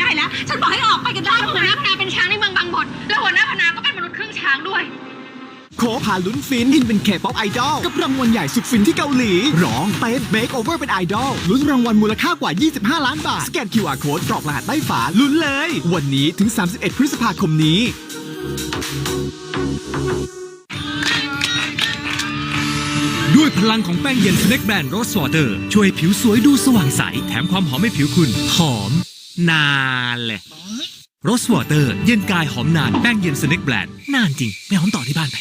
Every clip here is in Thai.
ได้แล้ว ฉันบอกให้ออกไปกันได้หัวหน้าคณะเป็นช้างในเมืองบางบดแล้วหัวหน้าคณะก็เป็นมนุษย์ครึ่งช้างด้วย โคพาลุ้นฟินอินเป็นเคป๊อปไอดอลกับรางวัลใหญ่สุดฟินที่เกาหลี ร้องเต้นเบคโอเวอร์เป็นไอดอลลุ้นรางวัลมูลค่ากว่า 25 ล้านบาท สแกน QR Code กรอกรหัสใต้ฝาลุ้นเลย วันนี้ถึง 31 พฤษภาคมนี้ด้วยพลังของแป้งเย็นสเน็กแบรนด์โรสวอเตอร์ ช่วยให้ผิวสวยดูสว่างใส แถมความหอมให้ผิวคุณ หอม นานเลยโรสวอเตอร์เย็นกายหอมนานแป้งเย็นสเน็กแบรนด์นานจริงไปหอมต่อที่บ้านไป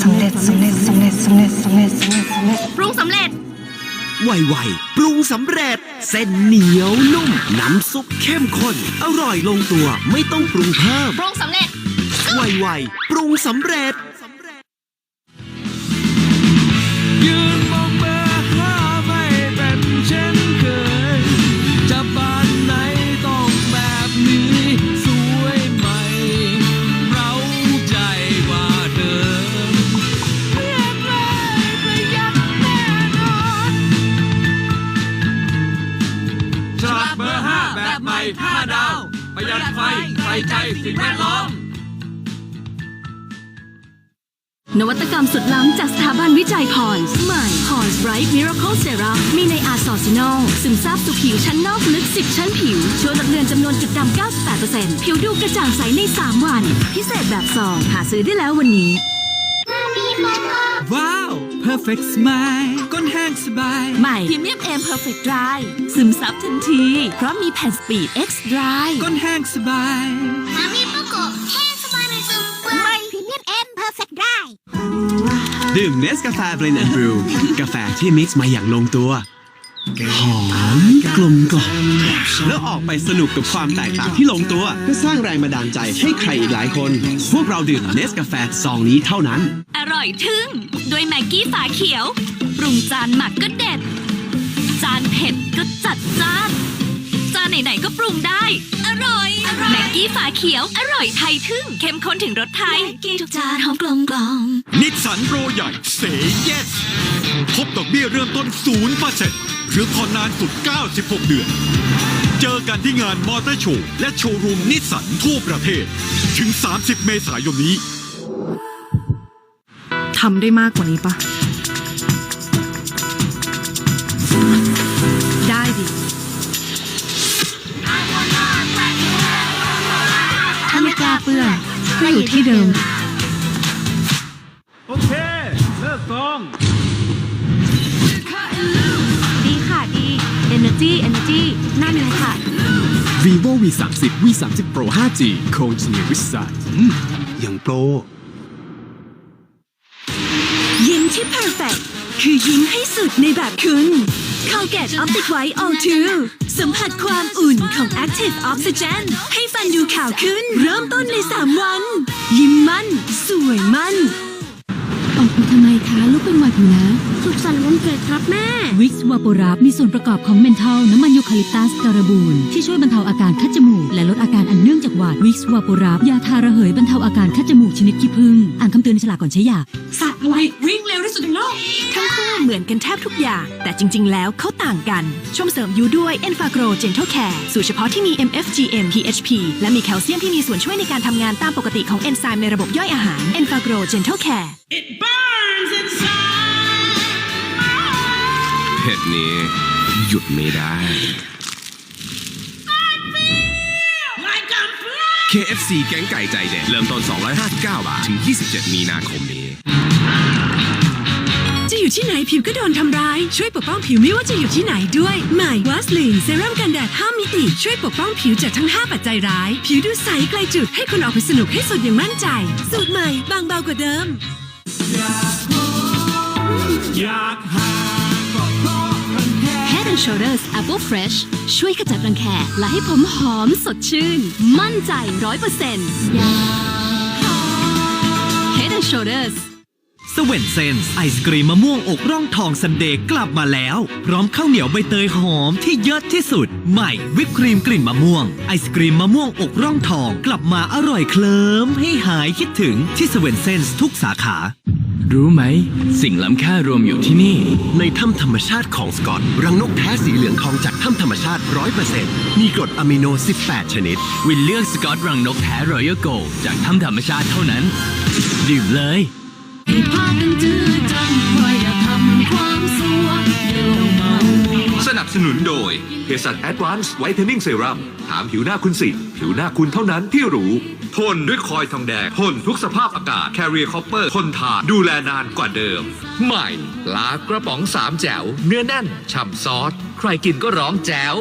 สำเร็จสำเร็จสำเร็จสำเร็จสำเร็จสำเร็จสำเร็จปรุงสำเร็จไวๆปรุงสำเร็จ เส้นเหนียวนุ่ม น้ำซุปเข้มข้น อร่อยลงตัวไม่ต้องปรุงเพิ่มปรุงสำเร็จไวๆปรุงสำเร็จ ห้าแบบใหม่ห้าดาว ประหยัดไฟใส่ใจสิ่งแวดล้อม นวัตกรรมสุดล้ำจากสถาบันวิจัยพรสใหม่พรส์ไรท์มิราเคิลเซรั่มมีในอาร์ซอซินอลซึมซาบสู่ผิวชั้นนอกลึก 10 ชั้นผิว ช่วยลดเลือนจำนวนจุดดำ 98%ผิวดูกระจ่างใสใน 3 วัน พิเศษแบบซองหาซื้อได้แล้ววันนี้ perfect smile ก้นแห้งสบาย ใหม่พรีเมียมเอ็มเพอร์เฟกต์ดรายซึมซับทันที เพราะมีแผ่นสปีด X Dry ก้นแห้งสบายมามีปะโกะแห้งสบายในซึมเปื่อยพรีเมียมเอ็มเพอร์เฟกต์ได้ดื่มเนสกาแฟเบรนแอนด์บรูกาแฟที่มิกซ์มาอย่างลงตัว หอมกลมกล่อมแล้วออกไปสนุกกับความแตกต่างที่ลงตัวเพื่อสร้างแรงบันดาลใจให้ใครอีกหลายคน พวกเราดื่มเนสกาแฟซองนี้เท่านั้น อร่อยทึ่ง ด้วยแม็กกี้ฝาเขียว ปรุงจานหมักก็เด็ด จานเผ็ดก็จัดจ้าน จานไหนๆก็ปรุงได้ อร่อยแม็กกี้ฝาเขียว อร่อยไทยทึ่งเข้มข้นถึงรสไทยกี้ทุกจานหอมกลมกล่อมนิสสันโปรใหญ่เซเยสพบดอกเบี้ยเริ่มต้น0%หรือผ่อนนานสุด 96 เดือน เจอกันที่งานมอเตอร์โชว์และโชว์รูมนิสสันทั่วประเทศ ถึง 30 เมษายนนี้ทำได้มากกว่านี้ปะ ปื้อน ก็อยู่ที่เดิม โอเค เลิกกอง ดีค่ะดี Energy Energy นั่นเลยค่ะ vivo v 3 0 v 3 0 pro 5g c o e n g i n e e r with size อย่างโปร ยิ้มที่ perfect คือยิ้มให้สุดในแบบคุณ Colgate Optic White All 2สัมผัสความอุ่นของ Active Oxygen ให้ฟันดูขาวขึ้น เริ่มต้นใน 3 วัน ยิ้มมั่น สวยมั่น ออกมาทำไมคะ ลูกเป็นหวัดอยู่นะ สุขสันต์วันเกิดครับแม่ วิกซ์วาโปรับมีส่วนประกอบของเมนทอลน้ำมันยูคาลิปตัสการบูนที่ช่วยบรรเทาอาการคัดจมูก และลดอาการอันเนื่องจากหวัดวิกซ์วาโปรับยาทาระเหยบรรเทาอาการคัดจมูกชนิดขี้ผึ้งอ่านคำเตือนในฉลากก่อนใช้ยา สัตว์อะไรวิ่งเร็วที่สุดในโลก ทั้งคู่เหมือนกันแทบทุกอย่าง แต่จริง ๆ แล้วเขาต่างกัน ชมเสริมยูด้วย e n f a g r o Gentle Care สูตรเฉพาะที่มี MFGM PHP และมีแคลเซียมที่มีส่วนช่วยในการทำงานตามปกติของเอนไซม์ในระบบย่อยอาหาร e n f a g r o Gentle Care เผ็ดนี้หยุดไม่ได้ KFC แก๊งไก่ใจเด็ดเริ่มต้น 259 บาท ถึง 27 มีนาคมนี้จะ อยู่ที่ไหนผิวก็โดนทำร้าย ช่วยปกป้องผิวไม่ว่าจะอยู่ที่ไหนด้วย ใหม่วัสลีนเซรั่มกันแดด 5 มิติ ช่วยปกป้องผิวจากทั้ง 5 ปัจจัยร้าย ผิวดูใสไกลจุดให้คุณออกไปสนุกให้สุดอย่างมั่นใจ สูตรใหม่บางเบากว่าเดิม อยากหาก็เพราะมันแค่ Head and Shoulders Apple Fresh ช่วยขจัดรังแคและให้ผมหอมสดชื่น มั่นใจร้อยเปอร์เซ็นต์ Head and Shoulders สเวนเซนส์ไอศกรีมมะม่วงอกร่องทองซันเดย์กลับมาแล้ว พร้อมข้าวเหนียวใบเตยหอมที่เยอะที่สุด ใหม่วิปครีมกลิ่นมะม่วง ไอศกรีมมะม่วงอกร่องทองกลับมาอร่อยเคลิ้มให้หายคิดถึงที่สเวนเซนส์ทุกสาขา รู้ไหม สิ่งล้ำค่ารวมอยู่ที่นี่ ในถ้ำธรรมชาติของสกอต รังนกแท้สีเหลืองทองจากถ้ำธรรมชาติ 100%มีกรดอะมิโน 18 ชนิด วินเลือกสกอตรังนกแท้รอยัลโกจากถ้ำธรรมชาติเท่านั้น ดื่มเลย สนับสนุนโดยเภสัช Advanced Whitening Serum ถามผิวหน้าคุณสิ ผิวหน้าคุณเท่านั้นที่รู้ ทนด้วยคอยทองแดง ทนทุกสภาพอากาศ Carrier Copper ทนทานดูแลนานกว่าเดิม ใหม่ลากระป๋องสามแจ๋ว เนื้อแน่น ฉ่ำซอส ใครกินก็ร้องแจ๋ว